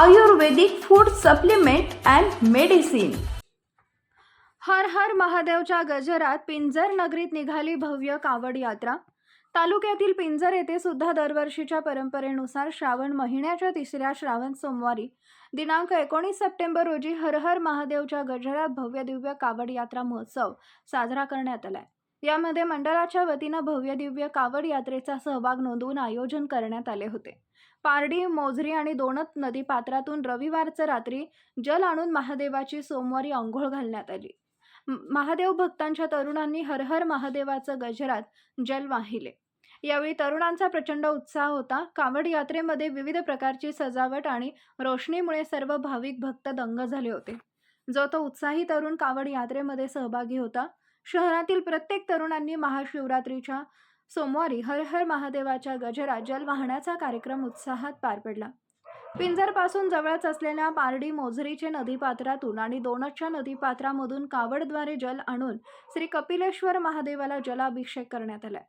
Ayurvedic food supplement and medicine. हर हर महादेवच्या गजरात पिंजर नगरीत निघाली भव्य कावड यात्रा. तालुक्यातील पिंजर येथे सुद्धा दरवर्षीच्या परंपरेनुसार श्रावण महिन्याच्या तिसऱ्या श्रावण सोमवारी दिनांक एकोणीस सप्टेंबर रोजी हर हर महादेवच्या गजरात भव्य दिव्य कावड यात्रा महोत्सव साजरा करण्यात आलाय. यामध्ये मंडळाच्या वतीनं भव्य दिव्य कावड यात्रेचा सहभाग नोंदवून आयोजन करण्यात आले होते. पारडी मोझरी आणि दोनत नदी पात्रातून रविवारचं रात्री जल आणून महादेवाची सोमवारी आंघोळ घालण्यात आली. महादेव भक्तांच्या तरुणांनी हर हर महादेवाचं गजरात जल वाहिले. यावेळी तरुणांचा प्रचंड उत्साह होता. कावड यात्रेमध्ये विविध प्रकारची सजावट आणि रोषणीमुळे सर्व भाविक भक्त दंग झाले होते. जो तो उत्साही तरुण कावड यात्रेमध्ये सहभागी होता शहरातील प्रत्येक तरुणांनी महाशिवरात्रीच्या सोमवारी हर हर महादेवाच्या गजरात जल वाहण्याचा कार्यक्रम उत्साहात पार पडला. पिंजरपासून जवळच असलेल्या पारडी मोझरीचे नदीपात्रातून आणि दोनच्या नदीपात्रामधून कावडद्वारे जल आणून श्री कपिलेश्वर महादेवाला जलाभिषेक करण्यात आला.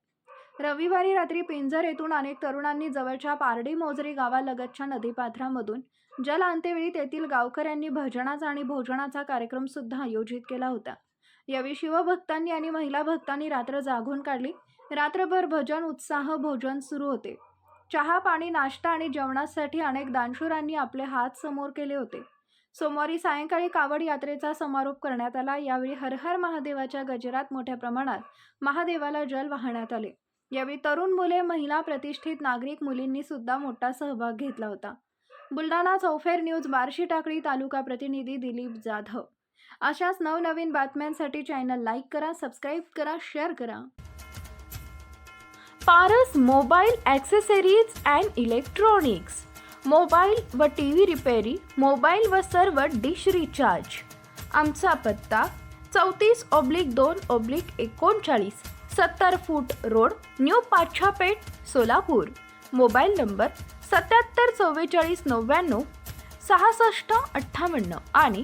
रविवारी रात्री पिंजर येथून अनेक तरुणांनी जवळच्या पारडी मोझरी गावालगतच्या नदीपात्रामधून जल आणतेवेळी तेथील गावकऱ्यांनी भजनाचा आणि भोजनाचा कार्यक्रम सुद्धा आयोजित केला होता. यावेळी शिवभक्तांनी आणि महिला भक्तांनी रात्र जागून काढली. रात्रभर भजन उत्साह भोजन सुरू होते. चहा पाणी नाश्ता आणि जेवणासाठी अनेक दानशूरांनी आपले हात समोर केले होते. सोमवारी सायंकाळी कावड यात्रेचा समारोप करण्यात आला. यावेळी हर हर महादेवाच्या गजरात मोठ्या प्रमाणात महादेवाला जल वाहण्यात आले. यावेळी तरुण मुले महिला प्रतिष्ठित नागरिक मुलींनी सुद्धा मोठा सहभाग घेतला होता. बुलढाणा चौफेर न्यूज बार्शी टाकळी तालुका प्रतिनिधी दिलीप जाधव अशाच नवनवीन बातम्यांसाठी चॅनल लाईक करा सबस्क्राईब करा शेअर करा. Paras mobile accessories and electronics mobile व टी व्ही रिपेरी मोबाईल व सर्व डिश रिचार्ज आमचा पत्ता चौतीस ऑब्लिक दोन ऑब्लिक एकोणचाळीस सत्तर foot road new Pachhapeth Solapur. Mobile number सत्याहत्तर चव्वेचाळीस नव्याण्णव सहासष्ट अठ्ठावन्न आणि